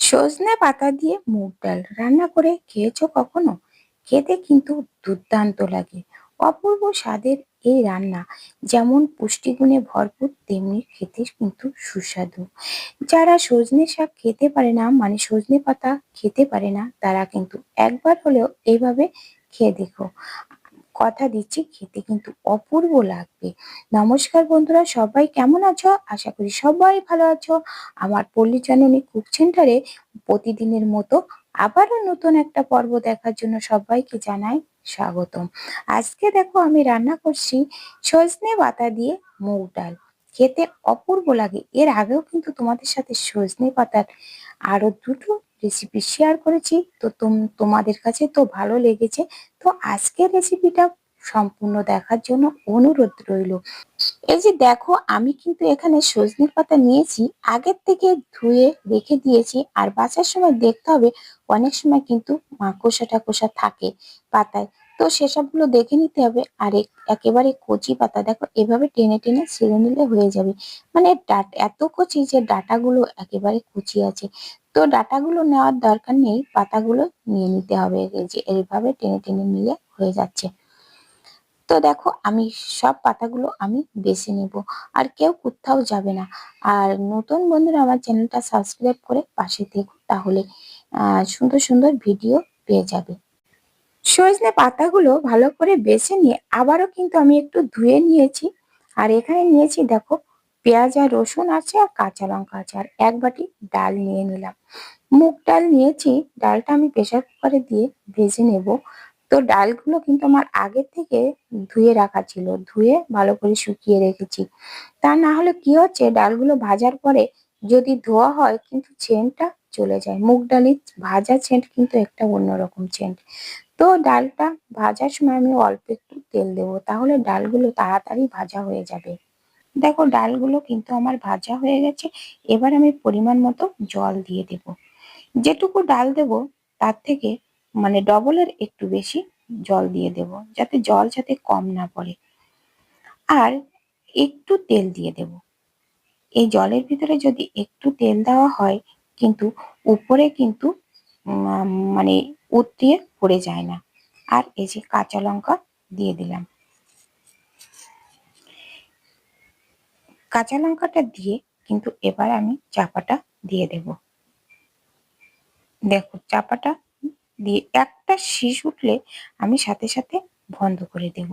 সজনে পাতা দিয়ে মুগ ডাল রান্না করে খেয়েছো কখনো? খেতে কিন্তু দুর্দান্ত লাগে। অপূর্ব স্বাদের এই রান্না যেমন পুষ্টিগুণে ভরপুর, তেমনি খেতে কিন্তু সুস্বাদু। যারা সজনে শাক খেতে পারে না মানে সজনে পাতা খেতে পারে না, তারা কিন্তু একবার হলেও এইভাবে খেয়ে দেখো। কথা দিচ্ছি, খেতে কিন্তু অপূর্ব লাগবে। নমস্কার বন্ধুরা, সবাই কেমন আছো? আশা করি সবাই ভালো আছো। আমার পল্লী জননী কুক সেন্টারে প্রতিদিনের মতো আবারও নতুন একটা পর্ব দেখার জন্য সবাইকে জানাই স্বাগতম। আজকে দেখো আমি রান্না করছি সজনে পাতা দিয়ে মুগ ডাল। খেতে অপূর্ব লাগে। এর আগেও কিন্তু তোমাদের সাথে সজনে পাতার আরও দুটো রেসিপি শেয়ার করেছি। তো তোমাদের কাছে তো ভালো লেগেছে। তো আজকের রেসিপিটা সম্পূর্ণ দেখার জন্য অনুরোধ রইল। এই যে দেখো, আমি কিন্তু এখানে সজনের পাতা নিয়েছি, আগের থেকে ধুয়ে রেখে দিয়েছি, আর বাঁচার সময় দেখতে হবে, অনেক সময় কিন্তু মাকড়সা টাকোসা থাকে পাতায়। তো সেসবগুলো দেখে নিতে হবে, আর একেবারে কচি পাতা, দেখো, এভাবে টেনে টেনে ছিঁড়ে নিলে হয়ে যাবে। মানে এত কচি যে ডাটাগুলো একেবারে কুচি আছে। তো ডাটাগুলো নেওয়ার দরকার নেই, পাতাগুলো নিয়ে নিতে হবে যে এইভাবে টেনে টেনে নিলে হয়ে যাচ্ছে। তো দেখো, আমি সব পাতাগুলো আমি বেছে নেব। আর কেউ কোথাও যাবে না। আর নতুন বন্ধুরা আমার চ্যানেলটা সাবস্ক্রাইব করে পাশে থেকো, তাহলে সুন্দর সুন্দর ভিডিও পেয়ে যাবে। সজনে পাতাগুলো ভালো করে বেছে নিয়ে আবারও কিন্তু আমি একটু ধুয়ে নিয়েছি। আর এখানে নিয়েছি দেখো, পেঁয়াজ আর রসুন আছে আর কাঁচা লঙ্কা আছে। আর এক বাটি ডাল নিয়ে নিলাম। মুগ ডাল নিয়েছি, ডালটা আমি প্রেশার কুকারে দিয়ে ভেজে নেব। তো ডালগুলো কিন্তু আমার আগের থেকে ধুয়ে রাখা ছিল, ধুয়ে ভালো করে শুকিয়ে রেখেছি। তা না হলে কি হচ্ছে, ডালগুলো ভাজার পরে যদি ধোয়া হয় কিন্তু চেনটা চলে যায়। মুগ ডালি ভাজা ছেন্ট কিন্তু একটা অন্যরকম ছেন্ট তো ডালটা ভাজার সময় আমি অল্প একটু তেল দেবো, তাহলে ডালগুলো তাড়াতাড়ি ভাজা হয়ে যাবে। দেখো ডালগুলো কিন্তু আমার ভাজা হয়ে গেছে, এবার আমি পরিমাণ মতো জল দিয়ে দেব। যেটুকু ডাল দেব, তার থেকে মানে ডবলের একটু বেশি জল দিয়ে দেব, যাতে জল যাতে কম না পড়ে। আর একটু তেল দিয়ে দেব। এই জলের ভিতরে যদি একটু তেল দেওয়া হয়, কিন্তু উপরে কিন্তু মানে উতরিয়ে পড়ে যায় না। আর এই যে কাঁচা লঙ্কা দিয়ে দিলাম। কাঁচা লঙ্কাটা দিয়ে কিন্তু এবার আমি চাপাটা দিয়ে দেব। দেখো, চাপাটা দিয়ে একটা শীষ উঠলে আমি সাথে সাথে বন্ধ করে দেব।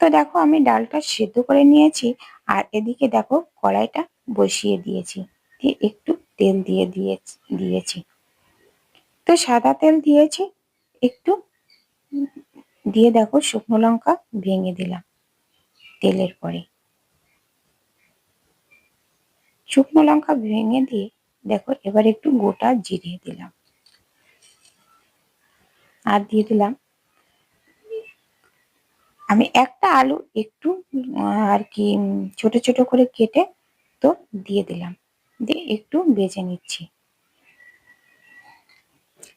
তো দেখো আমি ডালটা সেদ্ধ করে নিয়েছি আর এদিকে দেখো কড়াইটা বসিয়ে দিয়েছি। দিয়ে একটু তেল দিয়ে দিয়ে দিয়েছি। তো সাদা তেল দিয়েছি, একটু দিয়ে দেখো শুকনো লঙ্কা ভেঙে দিলাম তেলের পরে। শুকনো লঙ্কা ভেঙে দিয়ে দেখো এবার একটু গোটা জিরিয়ে দিলাম। আর দিয়ে দিলাম। আমি একটা আলু একটু আর কি ছোট ছোট করে কেটে তো দিয়ে দিলাম। দিয়ে একটু বেজে নিচ্ছি।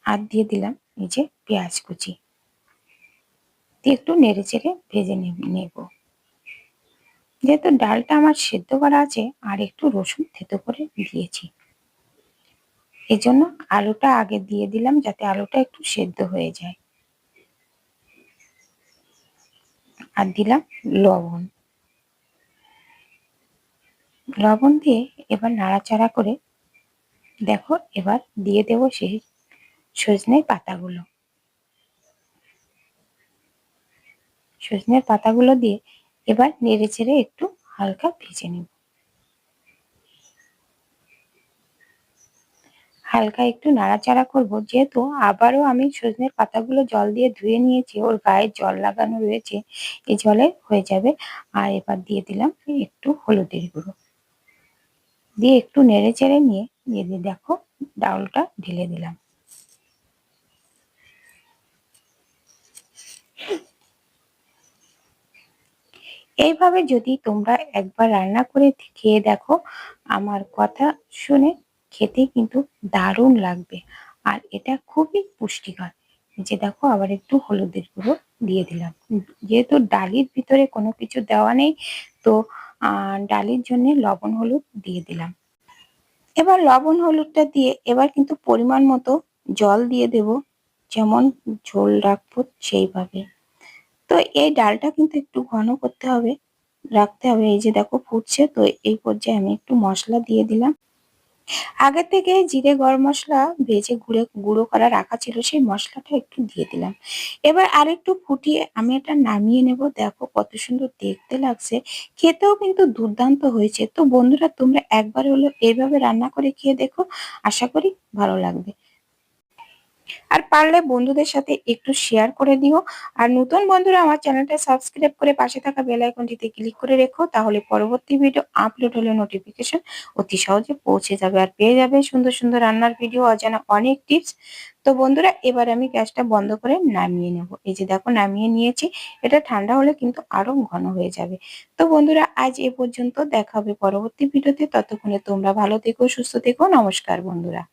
আর দিয়ে দিলাম এই যে পেঁয়াজ কুচি। দিয়ে একটু নেড়ে চেড়ে ভেজে নেব। যেহেতু ডালটা আমার সেদ্ধ করা আছে, আর একটু রসুন থেতো করে দিয়েছি। এজন্য আলুটা আগে দিয়ে দিলাম যাতে আলুটা একটু সেদ্ধ হয়ে যায়। আর দিলাম লবণ। লবণ দিয়ে এবার নাড়াচাড়া করে দেখো এবার দিয়ে দেবো সেই সজনের পাতাগুলো। সজনের পাতাগুলো দিয়ে এবার নেড়ে চেড়ে একটু হালকা ভেজে নেব। হালকা একটু নাড়াচাড়া করব, যেহেতু আবারও আমি সজনের পাতাগুলো জল দিয়ে ধুয়ে নিয়েছি, ওর গায়ে জল লাগানো রয়েছে এই জলে হয়ে যাবে। আর এবার দিয়ে দিলাম একটু হলুদের গুঁড়ো। দিয়ে একটু নেড়ে চেড়ে নিয়ে, দিয়ে দিয়ে দেখো ডাউলটা ঢেলে দিলাম। এইভাবে যদি তোমরা একবার রান্না করে খেয়ে দেখো, আমার কথা শুনে খেতে কিন্তু দারুণ লাগবে। আর এটা খুবই পুষ্টিকর। যে দেখো, আবার একটু হলুদের গুঁড়ো দিয়ে দিলাম। যেহেতু ডালির ভিতরে কোনো কিছু দেওয়া নেই, তো ডালির জন্য লবণ হলুদ দিয়ে দিলাম। এবার লবণ হলুদটা দিয়ে এবার কিন্তু পরিমাণ মতো জল দিয়ে দেব। যেমন ঝোল রাখব সেইভাবে। তো এই ডালটা কিন্তু একটু ঘন করতে হবে, রাখতে হবে। এই যে দেখো ফুটছে, তো এই পর্যায়ে আমি একটু মশলা দিয়ে দিলাম। আগে থেকে জিরে, গরম মশলা ভেজে গুঁড়ে, গুঁড়ো করা রাখা ছিল, সেই মশলাটা একটু দিয়ে দিলাম। এবার আর একটু ফুটিয়ে আমি এটা নামিয়ে নেব। দেখো কত সুন্দর দেখতে লাগছে। খেতেও কিন্তু দুর্দান্ত হয়েছে। তো বন্ধুরা, তোমরা একবার হলো এইভাবে রান্না করে খেয়ে দেখো। আশা করি ভালো লাগবে। আর পারলে বন্ধুদের সাথে একটু শেয়ার করে দিও। আর নতুন বন্ধুরা আমার চ্যানেলটা সাবস্ক্রাইব করে পাশে থাকা বেল আইকনটিতে ক্লিক করে রেখো, তাহলে পরবর্তী ভিডিও আপলোড হলে নোটিফিকেশন অতি সহজে পৌঁছে যাবে আর পেয়ে যাবে সুন্দর সুন্দর রান্নার ভিডিও অজানা অনেক টিপস তো বন্ধুরা, এবার আমি গ্যাসটা বন্ধ করে নামিয়ে নেব। এই যে দেখো, নামিয়ে নিয়েছি। এটা ঠান্ডা হলে কিন্তু আরও ঘন হয়ে যাবে। তো বন্ধুরা, আজ এ পর্যন্ত দেখা হবে পরবর্তী ভিডিওতে ততক্ষণে তোমরা ভালো থেকো, সুস্থ থেকো। নমস্কার বন্ধুরা।